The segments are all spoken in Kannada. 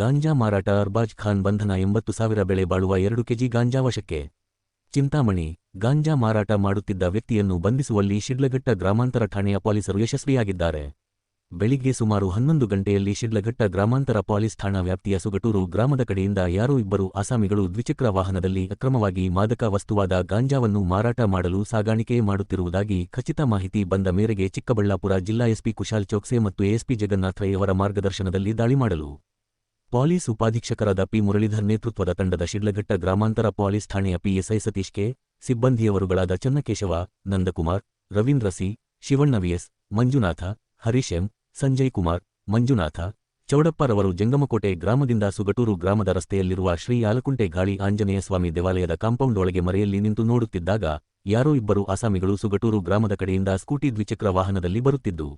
ಗಾಂಜಾ ಮಾರಾಟ ಅರ್ಬಾಜ್ ಖಾನ್ ಬಂಧನ ಎಂಬತ್ತು ಸಾವಿರ ಬೆಳೆ ಬಾಳುವ ಎರಡು ಕೆಜಿ ಗಾಂಜಾ ವಶಕ್ಕೆ. ಚಿಂತಾಮಣಿ, ಗಾಂಜಾ ಮಾರಾಟ ಮಾಡುತ್ತಿದ್ದ ವ್ಯಕ್ತಿಯನ್ನು ಬಂಧಿಸುವಲ್ಲಿ ಶಿಡ್ಲಘಟ್ಟ ಗ್ರಾಮಾಂತರ ಠಾಣೆಯ ಪೊಲೀಸರು ಯಶಸ್ವಿಯಾಗಿದ್ದಾರೆ. ಬೆಳಿಗ್ಗೆ ಸುಮಾರು ಹನ್ನೊಂದು ಗಂಟೆಯಲ್ಲಿ ಶಿಡ್ಲಘಟ್ಟ ಗ್ರಾಮಾಂತರ ಪೊಲೀಸ್ ಠಾಣಾ ವ್ಯಾಪ್ತಿಯ ಸುಗಟೂರು ಗ್ರಾಮದ ಕಡೆಯಿಂದ ಯಾರೋ ಇಬ್ಬರು ಆಸಾಮಿಗಳು ದ್ವಿಚಕ್ರ ವಾಹನದಲ್ಲಿ ಅಕ್ರಮವಾಗಿ ಮಾದಕ ವಸ್ತುವಾದ ಗಾಂಜಾವನ್ನು ಮಾರಾಟ ಮಾಡಲು ಸಾಗಾಣಿಕೆ ಮಾಡುತ್ತಿರುವುದಾಗಿ ಖಚಿತ ಮಾಹಿತಿ ಬಂದ ಮೇರೆಗೆ ಚಿಕ್ಕಬಳ್ಳಾಪುರ ಜಿಲ್ಲಾ ಎಸ್ಪಿ ಕುಶಾಲ್ ಚೋಕ್ಸೆ ಮತ್ತು ರೈ ಅವರ ಮಾರ್ಗದರ್ಶನದಲ್ಲಿ ದಾಳಿ ಮಾಡಲು. Police ಉಪಾಧೀಕ್ಷಕರಾದ P. ಮುರಳೀಧರ್ ನೇತೃತ್ವದ ತಂಡದ ಶಿಡ್ಲಘಟ್ಟ ಗ್ರಾಮಾಂತರ ಪೊಲೀಸ್ ಠಾಣೆಯ PSI Satish K. ಸಿಬ್ಬಂದಿಯವರುಗಳಾದ Channakeshava, Nandakumar, Ravindra C, Shivanna VS Manjunatha, Harish M, Sanjay Kumar, Manjunatha, ಚೌಡಪ್ಪರವರು Jangamakote ಗ್ರಾಮದಿಂದ ಸುಗಟೂರು ಗ್ರಾಮದ ರಸ್ತೆಯಲ್ಲಿರುವ ಶ್ರೀ ಯಾಲಕುಂಟೆ ಗಾಳಿ ಆಂಜನೇಯ ಸ್ವಾಮಿ ದೇವಾಲಯದ ಕಾಂಪೌಂಡ್ ಒಳಗೆ ಮರೆಯಲ್ಲಿ ನಿಂತು ನೋಡುತ್ತಿದ್ದಾಗ, ಯಾರೋ ಇಬ್ಬರು ಆಸಾಮಿಗಳು ಸುಗಟೂರು ಗ್ರಾಮದ ಕಡೆಯಿಂದ ಸ್ಕೂಟಿ ದ್ವಿಚಕ್ರ ವಾಹನದಲ್ಲಿ ಬರುತ್ತಿದ್ದು.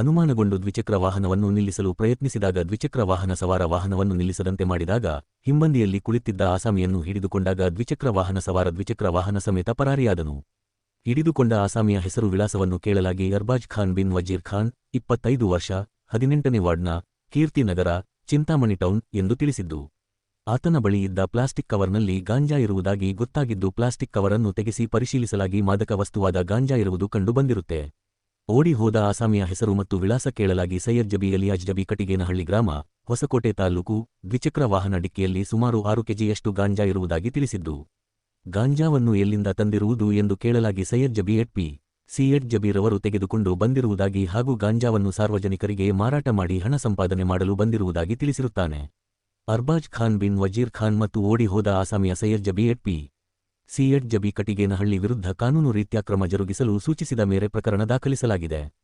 ಅನುಮಾನಗೊಂಡು ದ್ವಿಚಕ್ರ ವಾಹನವನ್ನು ನಿಲ್ಲಿಸಲು ಪ್ರಯತ್ನಿಸಿದಾಗ ದ್ವಿಚಕ್ರ ವಾಹನ ಸವಾರ ವಾಹನವನ್ನು ನಿಲ್ಲಿಸದಂತೆ ಮಾಡಿದಾಗ ಹಿಂಬಂದಿಯಲ್ಲಿ ಕುಳಿತಿದ್ದ ಆಸಾಮಿಯನ್ನು ಹಿಡಿದುಕೊಂಡಾಗ ದ್ವಿಚಕ್ರ ವಾಹನ ಸವಾರ ದ್ವಿಚಕ್ರ ವಾಹನ ಸಮೇತ ಪರಾರಿಯಾದನು. ಹಿಡಿದುಕೊಂಡ ಆಸಾಮಿಯ ಹೆಸರು ವಿಳಾಸವನ್ನು ಕೇಳಲಾಗಿ ಅರ್ಬಾಜ್ ಖಾನ್ ಬಿನ್ ವಜೀರ್ ಖಾನ್, ಇಪ್ಪತ್ತೈದು ವರ್ಷ, ಹದಿನೆಂಟನೇ ವಾರ್ಡ್ನ ಕೀರ್ತಿನಗರ ಚಿಂತಾಮಣಿ ಟೌನ್ ಎಂದು ತಿಳಿಸಿದ್ದು. ಆತನ ಬಳಿ ಇದ್ದ ಪ್ಲಾಸ್ಟಿಕ್ ಕವರ್ನಲ್ಲಿ ಗಾಂಜಾ ಇರುವುದಾಗಿ ಗೊತ್ತಾಗಿದ್ದು ಪ್ಲಾಸ್ಟಿಕ್ ಕವರನ್ನು ತೆಗೆಸಿ ಪರಿಶೀಲಿಸಲಾಗಿ ಮಾದಕ ವಸ್ತುವಾದ ಗಾಂಜಾ ಇರುವುದು ಕಂಡುಬಂದಿರುತ್ತೆ ಹೋದ ಆಸಾಮಿಯ ಹೆಸರು ಮತ್ತು ವಿಳಾಸ ಕೇಳಲಾಗಿ ಸೈಯದ್ ಜಬಿ ಅಲಿಯಾಜ್ ಜಬಿ ಕಟಿಗೇನಹಳ್ಳಿ ಗ್ರಾಮ, ಹೊಸಕೋಟೆ ತಾಲೂಕು, ದ್ವಿಚಕ್ರ ವಾಹನ ಡಿಕ್ಕಿಯಲ್ಲಿ ಸುಮಾರು ಆರು ಕೆಜಿಯಷ್ಟು ಗಾಂಜಾ ಇರುವುದಾಗಿ ತಿಳಿಸಿದ್ದು. ಗಾಂಜಾವನ್ನು ಎಲ್ಲಿಂದ ತಂದಿರುವುದು ಎಂದು ಕೇಳಲಾಗಿ ಸೈಯದ್ ಜಬಿ ಎಟ್ ಸಿಎಡ್ ಜಬೀರವರು ತೆಗೆದುಕೊಂಡು ಬಂದಿರುವುದಾಗಿ ಹಾಗೂ ಗಾಂಜಾವನ್ನು ಸಾರ್ವಜನಿಕರಿಗೆ ಮಾರಾಟ ಮಾಡಿ ಹಣ ಸಂಪಾದನೆ ಮಾಡಲು ಬಂದಿರುವುದಾಗಿ ತಿಳಿಸಿರುತ್ತಾನೆ. ಅರ್ಬಾಜ್ ಖಾನ್ ಬಿನ್ ವಜೀರ್ ಖಾನ್ ಮತ್ತು ಓಡಿ ಹೋದ ಆಸಾಮಿಯ ಸೈಯದ್ ಜಬಿ ಎಟ್ ಪಿ ಸಿಎಡ್ ಜಬಿ ಕಟಿಗೇನಹಳ್ಳಿ ವಿರುದ್ಧ ಕಾನೂನು ರೀತ್ಯ ಕ್ರಮ ಜರುಗಿಸಲು ಸೂಚಿಸಿದ ಮೇರೆ ಪ್ರಕರಣ ದಾಖಲಿಸಲಾಗಿದೆ.